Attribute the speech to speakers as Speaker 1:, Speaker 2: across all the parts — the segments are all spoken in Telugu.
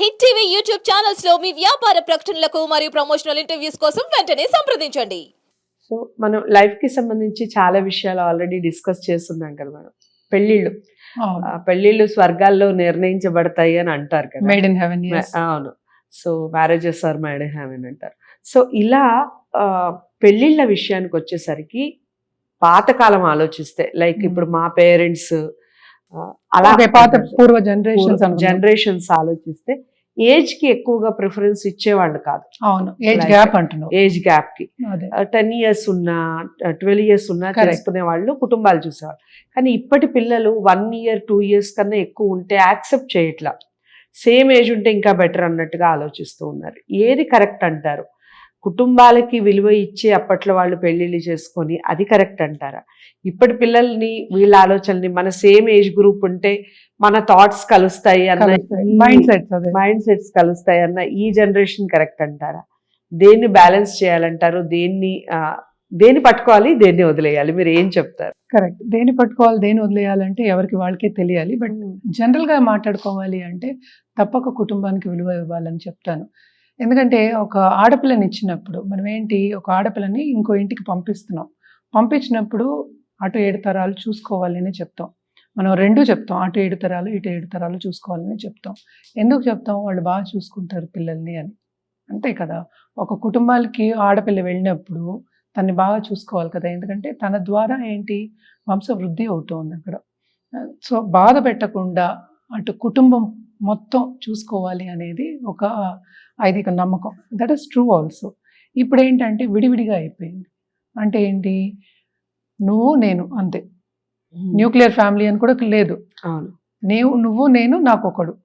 Speaker 1: హిట్ టీవీ యూట్యూబ్ ఛానల్స్లో మీ వ్యాపార ప్రకటనలకు మరియు ప్రమోషనల్ ఇంటర్వ్యూస్ కోసం వెంటనే సంప్రదించండి.
Speaker 2: సో మనం లైఫ్కి సంబంధించి చాలా విషయాలు ఆల్రెడీ డిస్కస్ చేస్తున్నాం కదా మనం పెళ్ళిళ్ళు. ఆ పెళ్ళిళ్ళు స్వర్గాల్లో నిర్ణయించబడతాయి అని అంటారు కదా.
Speaker 3: మేడ్ ఇన్ హెవెన్
Speaker 2: అవును. So marriages are made heaven అంటారు. సో ఇలా ఆ, పెళ్ళిళ్ళ విషయానికి వచ్చేసరికి పాతకాలం ఆలోచిస్తే లైక్
Speaker 3: Hmm.
Speaker 2: ఇప్పుడు మా పేరెంట్స్ అలా
Speaker 3: పాత పూర్వ జనరేషన్స్
Speaker 2: జనరేషన్స్ ఆలోచిస్తే ఏజ్కి ఎక్కువగా ప్రిఫరెన్స్ ఇచ్చేవాళ్ళు కాదు.
Speaker 3: అవును. ఏజ్ గ్యాప్ అంటున్నావు.
Speaker 2: ఏజ్
Speaker 3: గ్యాప్కి
Speaker 2: టెన్ ఇయర్స్ ఉన్నా ట్వెల్వ్ ఇయర్స్ ఉన్నా. చేసుకునే వాళ్ళు కుటుంబాలు చూసేవాళ్ళు. కానీ ఇప్పటి పిల్లలు వన్ ఇయర్ టూ ఇయర్స్ కన్నా ఎక్కువ ఉంటే యాక్సెప్ట్ చేయట్లా. సేమ్ ఏజ్ ఉంటే ఇంకా బెటర్ అన్నట్టుగా ఆలోచిస్తూ ఉన్నారు. ఏది కరెక్ట్ అంటారు? కుటుంబాలకి విలువ ఇచ్చి అప్పట్లో వాళ్ళు పెళ్ళిళ్ళు చేసుకొని అది కరెక్ట్ అంటారా? ఇప్పటి పిల్లల్ని వీళ్ళ ఆలోచనని మన సేమ్ ఏజ్ గ్రూప్ ఉంటే మన థాట్స్ కలుస్తాయి అన్న
Speaker 3: మైండ్ సెట్స్
Speaker 2: మైండ్ సెట్స్ కలుస్తాయి అన్న ఈ జనరేషన్ కరెక్ట్ అంటారా? దేన్ని బ్యాలెన్స్ చేయాలంటారు? దేన్ని దేన్ని పట్టుకోవాలి దేన్ని వదిలేయాలి? మీరు ఏం చెప్తారు?
Speaker 3: కరెక్ట్. దేని పట్టుకోవాలి దేని వదిలేయాలంటే ఎవరికి వాళ్ళకే తెలియాలి. బట్ జనరల్గా మాట్లాడుకోవాలి అంటే తప్పక కుటుంబానికి విలువ ఇవ్వాలని చెప్తాను. ఎందుకంటే ఒక ఆడపిల్లని ఇచ్చినప్పుడు మనం ఏంటి ఒక ఆడపిల్లని ఇంకో ఇంటికి పంపిస్తున్నాం. పంపించినప్పుడు అటు ఏడు తరాలు చూసుకోవాలి అని చెప్తాం. మనం రెండు చెప్తాం అటు ఏడు తరాలు ఇటు ఏడు తరాలు చూసుకోవాలని చెప్తాం. ఎందుకు చెప్తాం? వాళ్ళు బాగా చూసుకుంటారు పిల్లల్ని అని. అంతే కదా. ఒక కుటుంబాలకి ఆడపిల్ల వెళ్ళినప్పుడు తన్ని బాగా చూసుకోవాలి కదా. ఎందుకంటే తన ద్వారా ఏంటి? వంశవృద్ధి అవుతుంది అక్కడ. సో బాధ పెట్టకుండా అటు కుటుంబం మొత్తం చూసుకోవాలి అనేది ఒక ఐదిక నమ్మకం. దట్ ఈస్ ట్రూ ఆల్సో ఇప్పుడు ఏంటంటే విడివిడిగా అయిపోయింది. అంటే ఏంటి? నువ్వు నేను అంతే. న్యూక్లియర్ ఫ్యామిలీ అని కూడా లేదు.
Speaker 2: అవును.
Speaker 3: నీవు నువ్వు నేను నాకు ఒకడు.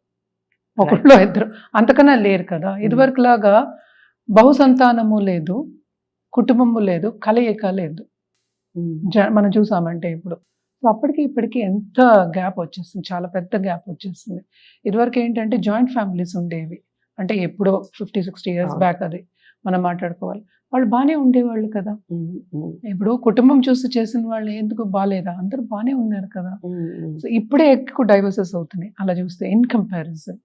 Speaker 3: ఒకళ్ళు ఇద్దరు. అంతకన్నా లేరు కదా. ఇదివరకు లాగా బహుసంతానము లేదు కుటుంబము లేదు కలయిక లేదు. జ- మనం చూసామంటే ఇప్పుడు. సో అప్పటికి ఇప్పటికి ఎంత గ్యాప్ వచ్చేస్తుంది చాలా పెద్ద గ్యాప్ వచ్చేస్తుంది. ఇదివరకు ఏంటంటే జాయింట్ ఫ్యామిలీస్ ఉండేవి. అంటే ఎప్పుడో ఫిఫ్టీ సిక్స్టీ ఇయర్స్. బ్యాక్ అది మనం మాట్లాడుకోవాలి. వాళ్ళు బాగానే ఉండేవాళ్ళు కదా. ఇప్పుడు కుటుంబం చూసి చేసిన వాళ్ళు ఎందుకు బాగాలేదా అందరూ బాగానే ఉన్నారు కదా. సో ఇప్పుడే ఎక్కువ డైవర్సెస్ అవుతున్నాయి. అలా చూస్తే ఇన్ కంపారిజన్.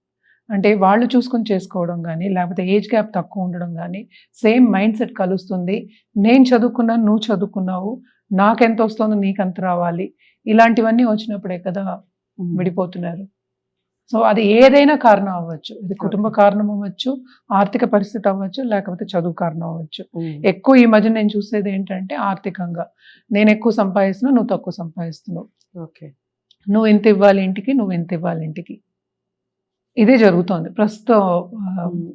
Speaker 3: అంటే వాళ్ళు చూసుకొని చేసుకోవడం కానీ లేకపోతే ఏజ్ గ్యాప్ తక్కువ ఉండడం కానీ సేమ్ మైండ్ సెట్ కలుస్తుంది. నేను చదువుకున్నాను నువ్వు చదువుకున్నావు. నాకెంత వస్తుందో నీకంత రావాలి. ఇలాంటివన్నీ వచ్చినప్పుడే కదా విడిపోతున్నారు. సో అది ఏదైనా కారణం అవ్వచ్చు. ఇది కుటుంబ కారణం అవ్వచ్చు ఆర్థిక పరిస్థితి అవ్వచ్చు లేకపోతే చదువు కారణం అవ్వచ్చు. ఎక్కువ ఈ మధ్య నేను చూసేది ఏంటంటే ఆర్థికంగా. నేను ఎక్కువ సంపాదిస్తున్నా నువ్వు తక్కువ సంపాదిస్తున్నావు.
Speaker 2: ఓకే.
Speaker 3: నువ్వు ఎంత ఇవ్వాలి ఇంటికి నువ్వు ఎంత ఇవ్వాలి ఇంటికి. ఇదే జరుగుతోంది. ప్రస్తుతం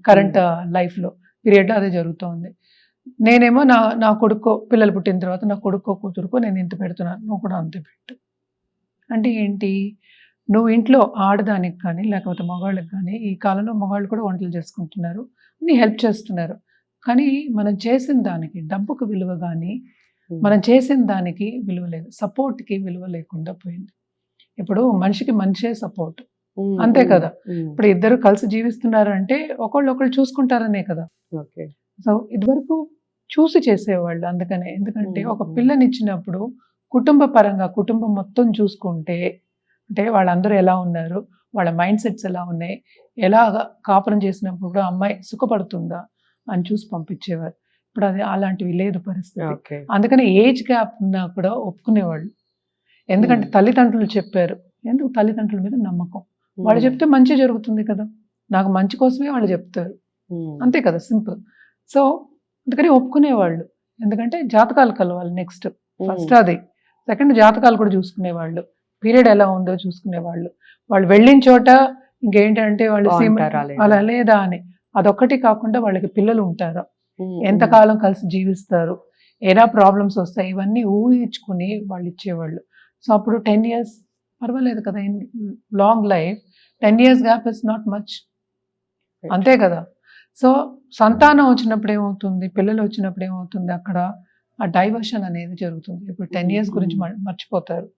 Speaker 3: కరెంట్ లైఫ్లో పీరియడ్లో అదే జరుగుతోంది. నేనేమో నా నా కొడుకో పిల్లలు పుట్టిన తర్వాత నా కొడుకో కూతురుకో నేను ఇంత పెడుతున్నాను నువ్వు కూడా అంతే పెట్టు. అంటే ఏంటి? నువ్వు ఇంట్లో ఆడదానికి కానీ లేకపోతే మగవాళ్ళకి కానీ ఈ కాలంలో మగవాళ్ళు కూడా వంటలు చేసుకుంటున్నారు నీ హెల్ప్ చేస్తున్నారు. కానీ మనం చేసిన దానికి డబ్బుకు విలువ కానీ మనం చేసిన దానికి విలువ లేదు. సపోర్ట్కి విలువ లేకుండా పోయింది. ఇప్పుడు మనిషికి మనిషే సపోర్ట్. అంతే కదా. ఇప్పుడు ఇద్దరు కలిసి జీవిస్తున్నారు అంటే ఒకళ్ళు ఒకళ్ళు చూసుకుంటారనే కదా?
Speaker 2: ఓకే.
Speaker 3: సో ఇదివరకు చూసి చేసేవాళ్ళు అందుకనే. ఎందుకంటే ఒక. పిల్లనిచ్చినప్పుడు కుటుంబ పరంగా కుటుంబం మొత్తం చూసుకుంటే అంటే వాళ్ళందరూ ఎలా ఉన్నారు వాళ్ళ మైండ్ సెట్స్ ఎలా ఉన్నాయి ఎలా కాపురం చేసినప్పుడు కూడా అమ్మాయి సుఖపడుతుందా అని చూసి పంపించేవారు. ఇప్పుడు అది అలాంటివి లేదు పరిస్థితి. అందుకని ఏజ్ గ్యాప్ ఉన్నా కూడా ఒప్పుకునేవాళ్ళు. ఎందుకంటే. తల్లిదండ్రులు చెప్పారు. ఎందుకు తల్లిదండ్రుల మీద నమ్మకం? వాళ్ళు చెప్తే మంచి జరుగుతుంది కదా. నాకు మంచి కోసమే వాళ్ళు చెప్తారు. అంతే కదా సింపుల్. సో అందుకని ఒప్పుకునేవాళ్ళు. ఎందుకంటే జాతకాలు కలవాలి నెక్స్ట్ ఫస్ట్ అది. సెకండ్ జాతకాలు కూడా చూసుకునేవాళ్ళు. పీరియడ్ ఎలా ఉందో చూసుకునేవాళ్ళు. వాళ్ళు వెళ్ళిన చోట ఇంకేంటంటే వాళ్ళు? అలా లేదా అని. అదొక్కటి కాకుండా వాళ్ళకి పిల్లలు ఉంటారా. ఎంతకాలం కలిసి జీవిస్తారు? ఎలా ప్రాబ్లమ్స్ వస్తాయి? ఇవన్నీ ఊహించుకుని వాళ్ళు ఇచ్చేవాళ్ళు. సో అప్పుడు టెన్ ఇయర్స్ పర్వాలేదు కదా. Long life ten years gap is not much అంతే కదా. సో సంతానం వచ్చినప్పుడు ఏమవుతుంది? పిల్లలు వచ్చినప్పుడు ఏమవుతుంది? అక్కడ ఆ డైవర్షన్ అనేది జరుగుతుంది. ఇప్పుడు టెన్ ఇయర్స్ గురించి మ- మర్చిపోతారు.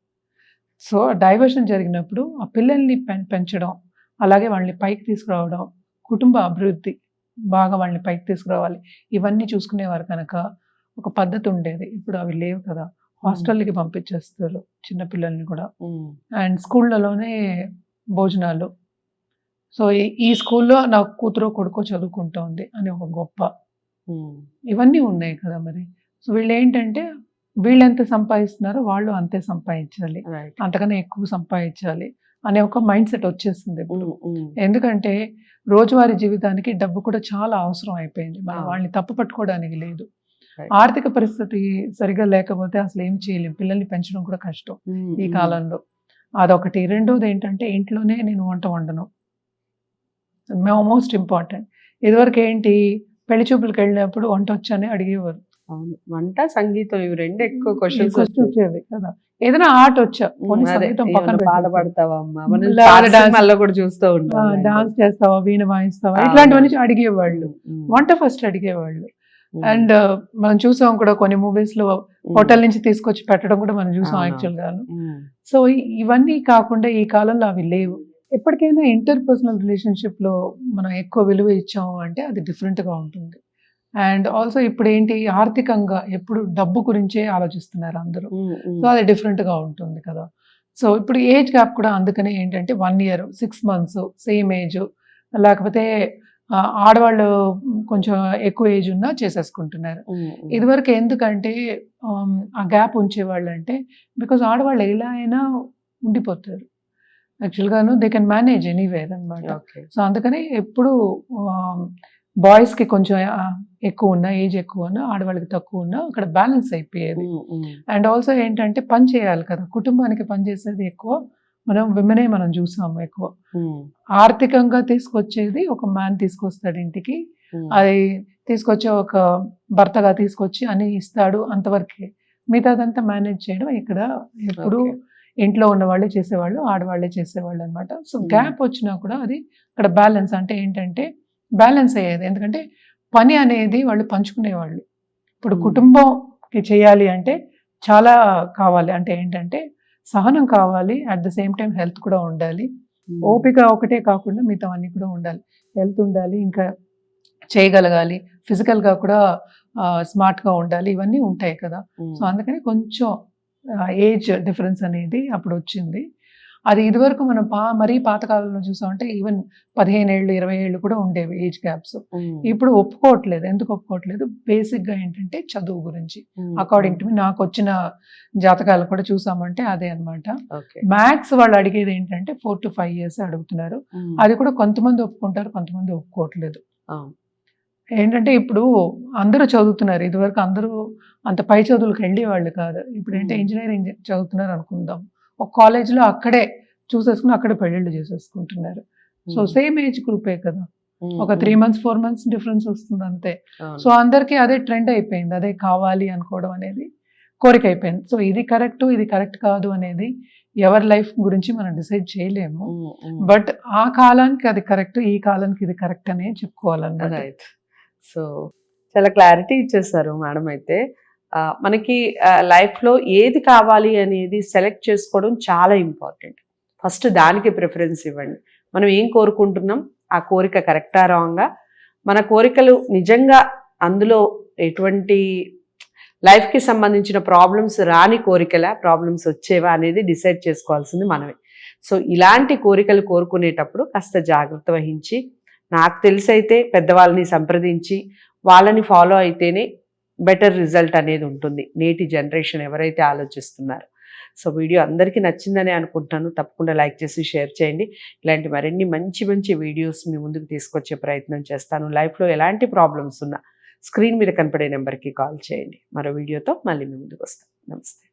Speaker 3: సో డైవర్షన్ జరిగినప్పుడు ఆ పిల్లల్ని పెంచడం అలాగే వాళ్ళని పైకి తీసుకురావడం కుటుంబ అభివృద్ధి బాగా వాళ్ళని పైకి తీసుకురావాలి. ఇవన్నీ చూసుకునేవారు కనుక ఒక పద్ధతి ఉండేది. ఇప్పుడు అవి లేవు కదా. హాస్టల్కి పంపించేస్తారు చిన్న పిల్లల్ని కూడా. అండ్ స్కూళ్ళలోనే భోజనాలు సో ఈ- స్కూల్లో నా కూతురు కొడుకో చదువుకుంటోంది అని ఒక గొప్ప. ఇవన్నీ ఉన్నాయి కదా మరి. సో వీళ్ళు ఏంటంటే వీళ్ళు ఎంత సంపాదిస్తున్నారో వాళ్ళు అంతే సంపాదించాలి. అంతకన్నా ఎక్కువ సంపాదించాలి అనే ఒక మైండ్ సెట్ వచ్చేసింది ఇప్పుడు. ఎందుకంటే రోజువారీ జీవితానికి డబ్బు కూడా చాలా అవసరం అయిపోయింది. మనం. వాళ్ళని తప్పు పట్టుకోవడానికి లేదు. ఆర్థిక పరిస్థితి సరిగా లేకపోతే అసలు ఏం చేయలేం. పిల్లల్ని పెంచడం కూడా కష్టం ఈ కాలంలో. అదొకటి. రెండోది ఏంటంటే ఇంట్లోనే నేను వంట వండను. Most important. ఇదివరకు ఏంటి? పెళ్ళి చూపులకు వెళ్ళినప్పుడు వంట వచ్చని అడిగేవారు.
Speaker 2: అవును. వంట సంగీతం ఇవి రెండు ఎక్కువ క్వశ్చన్స్
Speaker 3: వచ్చేవి కదా. ఏదైనా ఆట వచ్చా? సంగీతం పక్కన
Speaker 2: కూడా చూస్తూ ఉంటాం
Speaker 3: డాన్స్ చేస్తావా? వీణ వాయిస్తావా. ఇట్లాంటివన్నీ అడిగేవాళ్ళు. వంట ఫస్ట్ అడిగేవాళ్ళు. అండ్ మనం చూసాం కూడా కొన్ని
Speaker 2: మూవీస్లో
Speaker 3: హోటల్ నుంచి తీసుకొచ్చి పెట్టడం కూడా మనం చూసాం. యాక్చువల్ గాను. సో ఇవన్నీ కాకుండా ఈ కాలంలో అవి లేవు. ఎప్పటికైనా ఇంటర్ పర్సనల్ రిలేషన్షిప్లో మనం ఎక్కువ విలువ ఇచ్చాము అంటే అది డిఫరెంట్గా ఉంటుంది. అండ్ ఆల్సో ఇప్పుడు ఏంటి ఆర్థికంగా ఎప్పుడు డబ్బు గురించే ఆలోచిస్తున్నారు అందరూ. సో అది different గా ఉంటుంది కదా. సో ఇప్పుడు ఏజ్ గ్యాప్ కూడా అందుకనే ఏంటంటే one year six months same age లేకపోతే ఆడవాళ్ళు కొంచెం ఎక్కువ ఏజ్ ఉన్నా చేసేసుకుంటున్నారు. ఇదివరకు ఎందుకంటే ఆ గ్యాప్ ఉంచేవాళ్ళు అంటే బికాజ్ ఆడవాళ్ళు ఎలా అయినా ఉండిపోతారు. యాక్చువల్గాను దే కెన్ మేనేజ్ ఎనీవేర్ అనమాట సో అందుకని ఎప్పుడు బాయ్స్కి కొంచెం ఆ, ఎక్కువ ఉన్నా ఏజ్ ఎక్కువ ఉన్నా ఆడవాళ్ళకి తక్కువ ఉన్నా అక్కడ బ్యాలెన్స్ అయిపోయేది. అండ్ ఆల్సో ఏంటంటే పని చేయాలి కదా. కుటుంబానికి పని చేసేది ఎక్కువ మనం విమెనే మనం చూసాము ఎక్కువ. ఆర్థికంగా తీసుకొచ్చేది ఒక మ్యాన్ తీసుకొస్తాడు ఇంటికి. అది తీసుకొచ్చి ఒక భర్తగా తీసుకొచ్చి అని ఇస్తాడు అంతవరకే. మిగతాదంతా మేనేజ్ చేయడం ఇక్కడ ఎప్పుడు. ఇంట్లో ఉన్న వాళ్ళే చేసేవాళ్ళు ఆడవాళ్ళే చేసేవాళ్ళు అనమాట సో
Speaker 2: Hmm.
Speaker 3: గ్యాప్ వచ్చినా కూడా అది ఇక్కడ బ్యాలెన్స్ అంటే ఏంటంటే బ్యాలెన్స్ అయ్యేది. ఎందుకంటే పని అనేది వాళ్ళు పంచుకునేవాళ్ళు. ఇప్పుడు
Speaker 2: Hmm.
Speaker 3: కుటుంబంకి చేయాలి అంటే చాలా కావాలి. అంటే ఏంటంటే సహనం కావాలి. At the same time health కూడా ఉండాలి.
Speaker 2: ఉమ్,
Speaker 3: ఓపిక ఒకటే కాకుండా మిగతా అన్ని కూడా ఉండాలి. హెల్త్ ఉండాలి ఇంకా చేయగలగాలి. ఫిజికల్గా కూడా స్మార్ట్గా ఉండాలి. ఇవన్నీ ఉంటాయి కదా. సో అందుకని కొంచెం ఏజ్ డిఫరెన్స్ అనేది అప్పుడు వచ్చింది అది ఇదివరకు మనం పా మరీ పాతకాలంలో చూసామంటే ఈవెన్ పదిహేను ఏళ్ళు ఇరవై ఏళ్ళు కూడా ఉండేవి ఏజ్ గ్యాప్స్ ఇప్పుడు ఒప్పుకోవట్లేదు. ఎందుకు ఒప్పుకోవట్లేదు? బేసిక్గా ఏంటంటే చదువు గురించి. అకార్డింగ్ టు మీ నాకు వచ్చిన జాతకాలు కూడా చూసామంటే అదే అన్నమాట.
Speaker 2: ఓకే.
Speaker 3: మ్యాథ్స్ వాళ్ళు అడిగేది ఏంటంటే ఫోర్ టు ఫైవ్ ఇయర్స్ అడుగుతున్నారు. అది కూడా కొంతమంది ఒప్పుకుంటారు కొంతమంది ఒప్పుకోవట్లేదు. ఏంటంటే ఇప్పుడు అందరూ చదువుతున్నారు. ఇదివరకు అందరూ అంత పై చదువులకు వెళ్ళేవాళ్ళు కాదు. ఇప్పుడు ఏంటంటే. ఇంజనీరింగ్ చదువుతున్నారు అనుకుందాం. ఒక కాలేజ్లో అక్కడే చూసేసుకుని అక్కడే పెళ్ళిళ్ళు చేసేసుకుంటున్నారు. సో సేమ్ ఏజ్ గ్రూపే కదా. ఒక three months four months difference వస్తుంది అంతే. సో అందరికీ అదే ట్రెండ్ అయిపోయింది. అదే కావాలి అనుకోవడం అనేది కోరిక అయిపోయింది. సో ఇది కరెక్ట్ ఇది కరెక్ట్ కాదు అనేది ఎవరి లైఫ్ గురించి మనం డిసైడ్ చేయలేము. బట్ ఆ కాలానికి అది కరెక్ట్ ఈ కాలానికి ఇది కరెక్ట్ అనే చెప్పుకోవాలన్నమాట.
Speaker 2: సో చాలా క్లారిటీ ఇచ్చేసారు మేడం అయితే. మనకి లైఫ్లో ఏది కావాలి అనేది సెలెక్ట్ చేసుకోవడం చాలా ఇంపార్టెంట్ ఫస్ట్ దానికి ప్రిఫరెన్స్ ఇవ్వండి. మనం ఏం కోరుకుంటున్నాం? ఆ కోరిక కరెక్టా రాంగా మన కోరికలు నిజంగా అందులో ఎటువంటి లైఫ్కి సంబంధించిన ప్రాబ్లమ్స్ రాని కోరికలా ప్రాబ్లమ్స్ వచ్చేవా అనేది డిసైడ్ చేసుకోవాల్సింది మనమే. సో ఇలాంటి కోరికలు కోరుకునేటప్పుడు కాస్త జాగ్రత్త వహించి నాకు తెలిసైతే పెద్దవాళ్ళని సంప్రదించి వాళ్ళని ఫాలో అయితేనే బెటర్ రిజల్ట్ అనేది ఉంటుంది. నేటి జనరేషన్ ఎవరైతే ఆలోచిస్తున్నారో. సో వీడియో అందరికీ నచ్చిందని అనుకుంటున్నాను. తప్పకుండా లైక్ చేసి షేర్ చేయండి. ఇలాంటి మరిన్ని మంచి మంచి వీడియోస్ మీ ముందుకు తీసుకొచ్చే ప్రయత్నం చేస్తాను. లైఫ్లో ఎలాంటి ప్రాబ్లమ్స్ ఉన్నా స్క్రీన్ మీద కనపడే నెంబర్కి కాల్ చేయండి. మరో వీడియోతో మళ్ళీ మీ ముందుకు వస్తాను. నమస్తే.